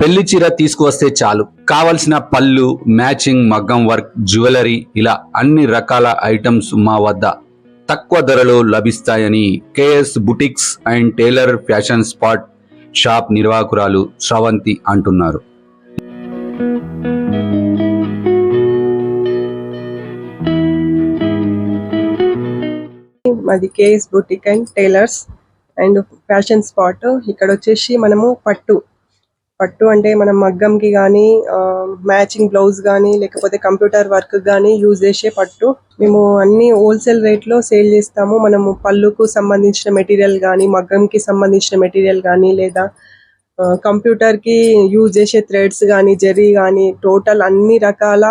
పెళ్ళి చీర తీసుకువస్తే చాలు. కావలసిన పళ్ళు మ్యాచింగ్ మగ్గం వర్క్ జ్యువెలరీ ఇలా అన్ని రకాల ఐటమ్స్ మా వద్ద తక్కువ ధరలో లభిస్తాయని K S boutiques and tailor fashion spot shop నిర్వాహకురాలు Sravanthi అంటున్నారు. మాది K S boutique and tailors. And fashion spot ఇక్కడ వచ్చేసి మనము పట్టు. పట్టు అంటే మనం మగ్గంకి కానీ మ్యాచింగ్ బ్లౌజ్ కానీ లేకపోతే కంప్యూటర్ వర్క్ కానీ యూజ్ చేసే పట్టు. మేము అన్ని హోల్సేల్ రేట్లో సేల్ చేస్తాము. మనము పళ్ళుకు సంబంధించిన మెటీరియల్ కానీ మగ్గంకి సంబంధించిన మెటీరియల్ కానీ లేదా కంప్యూటర్కి యూజ్ చేసే థ్రెడ్స్ కానీ జెర్రీ కానీ టోటల్ అన్ని రకాల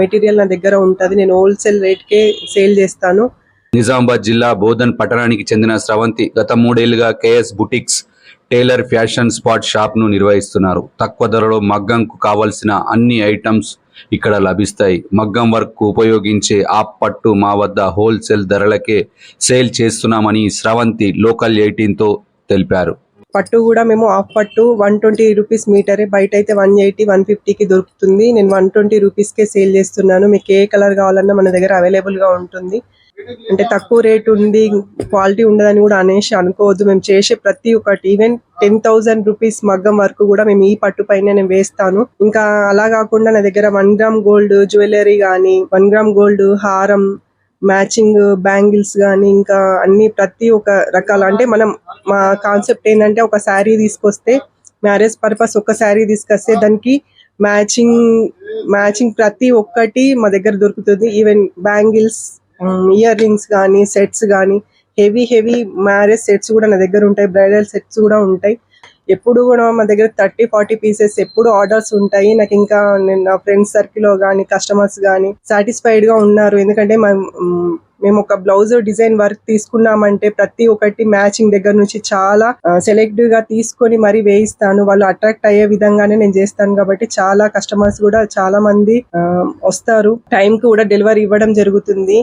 మెటీరియల్ నా దగ్గర ఉంటది. నేను హోల్సేల్ రేట్కే సేల్ చేస్తాను. నిజామాబాద్ జిల్లా బోధన్ పట్టణానికి చెందిన స్రవంతి గత మూడేళ్ళుగా K S boutiques tailor fashion spot షాప్ను నిర్వహిస్తున్నారు. తక్కువ ధరలో మగ్గంకు కావలసిన అన్ని ఐటమ్స్ ఇక్కడ లభిస్తాయి. మగ్గం వర్క్ ఉపయోగించే ఆ పట్టు మా వద్ద హోల్సేల్ ధరలకే సేల్ చేస్తున్నామని స్రవంతి లోకల్ ఎయిటీన్తో తెలిపారు. పట్టు కూడా మేము హాఫ్ పట్టు వన్ ట్వంటీ రూపీస్ మీటరే. బయట అయితే వన్ ఎయిటీ వన్ ఫిఫ్టీకి దొరుకుతుంది. నేను వన్ ట్వంటీ రూపీస్కే సేల్ చేస్తున్నాను. మీకు ఏ కలర్ కావాలన్నా మన దగ్గర అవైలబుల్గా ఉంటుంది. అంటే తక్కువ రేట్ ఉంది క్వాలిటీ ఉండదని కూడా అనేసి అనుకోవద్దు. మేము చేసే ప్రతి ఒక్కటి ఈవెన్ టెన్ థౌసండ్ రూపీస్ మగ్గం వరకు కూడా మేము ఈ పట్టు పైన నేను వేస్తాను. ఇంకా అలా కాకుండా నా దగ్గర వన్ గ్రామ్ గోల్డ్ జ్యువెలరీ కానీ వన్ గ్రామ్ గోల్డ్ హారం మ్యాచింగ్ బ్యాంగిల్స్ కానీ ఇంకా అన్ని ప్రతి ఒక రకాల అంటే మనం మా కాన్సెప్ట్ ఏంటంటే ఒక శారీ తీసుకొస్తే మ్యారేజ్ పర్పస్ ఒక శారీ తీసుకొస్తే దానికి మ్యాచింగ్ మ్యాచింగ్ ప్రతి ఒక్కటి మా దగ్గర దొరుకుతుంది. ఈవెన్ బ్యాంగిల్స్ ఇయర్ రింగ్స్ కానీ సెట్స్ కానీ హెవీ హెవీ మ్యారేజ్ సెట్స్ కూడా నా దగ్గర ఉంటాయి. బ్రైడల్ సెట్స్ కూడా ఉంటాయి. ఎప్పుడు కూడా మా దగ్గర థర్టీ ఫార్టీ పీసెస్ ఎప్పుడు ఆర్డర్స్ ఉంటాయి. నాకు ఇంకా నేను నా ఫ్రెండ్స్ సర్కిల్ కానీ కస్టమర్స్ కానీ సాటిస్ఫైడ్గా ఉన్నారు. ఎందుకంటే మేము ఒక బ్లౌజ్ డిజైన్ వర్క్ తీసుకున్నామంటే ప్రతి ఒక్కటి మ్యాచింగ్ దగ్గర నుంచి చాలా సెలెక్టివ్గా తీసుకొని మరీ వేయిస్తాను. వాళ్ళు అట్రాక్ట్ అయ్యే విధంగానే నేను చేస్తాను కాబట్టి చాలా కస్టమర్స్ కూడా చాలా మంది వస్తారు. టైం కి కూడా డెలివరీ ఇవ్వడం జరుగుతుంది.